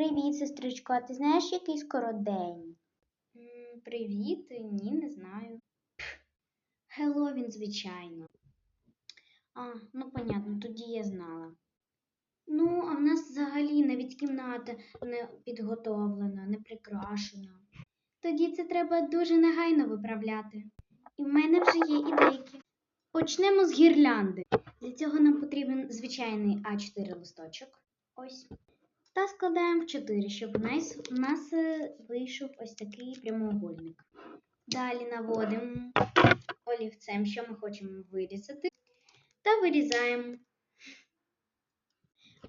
Привіт, сестричко, а ти знаєш, який скоро день? Привіт, ні, не знаю. Хеллоуін, звичайно. А, ну понятно, тоді я знала. Ну, а в нас взагалі навіть кімната не підготовлена, не прикрашена. Тоді це треба дуже негайно виправляти. І в мене вже є ідейки. Почнемо з гірлянди. Для цього нам потрібен звичайний А4 листочок. Ось. Та складаємо в 4, щоб у нас, е, вийшов ось такий прямоугольник. Далі наводимо олівцем, що ми хочемо вирізати, та вирізаємо.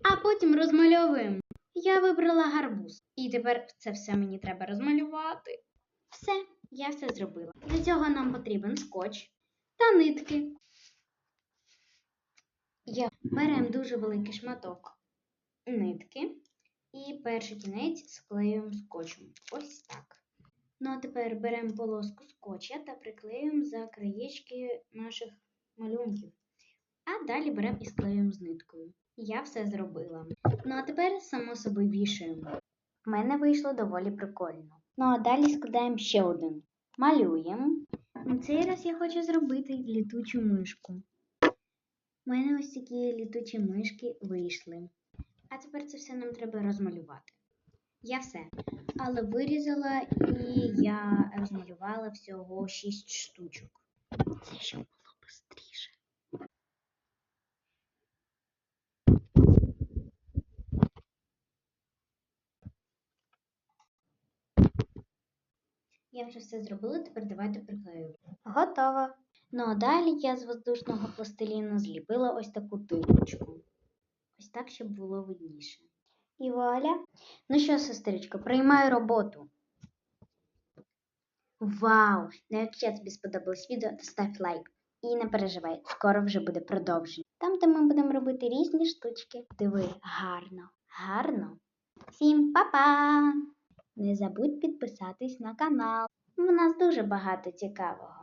А потім розмальовуємо. Я вибрала гарбуз. І тепер це все мені треба розмалювати. Все, я все зробила. Для цього нам потрібен скотч та нитки. Я беремо дуже великий шматок нитки перший кінець склеюємо скотчем. Ось так. Ну а тепер беремо полоску скотча та приклеюємо за краєчки наших малюнків. А далі беремо і склеюємо з ниткою. Я все зробила. Ну а тепер, само собою, вішаємо. В мене вийшло доволі прикольно. Ну а далі складаємо ще один. Малюємо. На цей раз я хочу зробити літучу мишку. У мене ось такі літучі мишки вийшли. Тепер це все нам треба розмалювати. Я все. Але вирізала і я розмалювала всього 6 штучок. Це щоб було швидше. Я вже все зробила, тепер давайте приклею. Готово. Ну а далі я з воздушного пластиліну зліпила ось таку типочку. Так, щоб було видніше. І вуаля. Ну що, сестричко, приймаю роботу. Вау! Ну якщо тобі сподобалось відео, то став лайк. І не переживай, скоро вже буде продовження. Там, де ми будемо робити різні штучки. Диви, гарно, гарно. Всім па-па! Не забудь підписатись на канал. У нас дуже багато цікавого.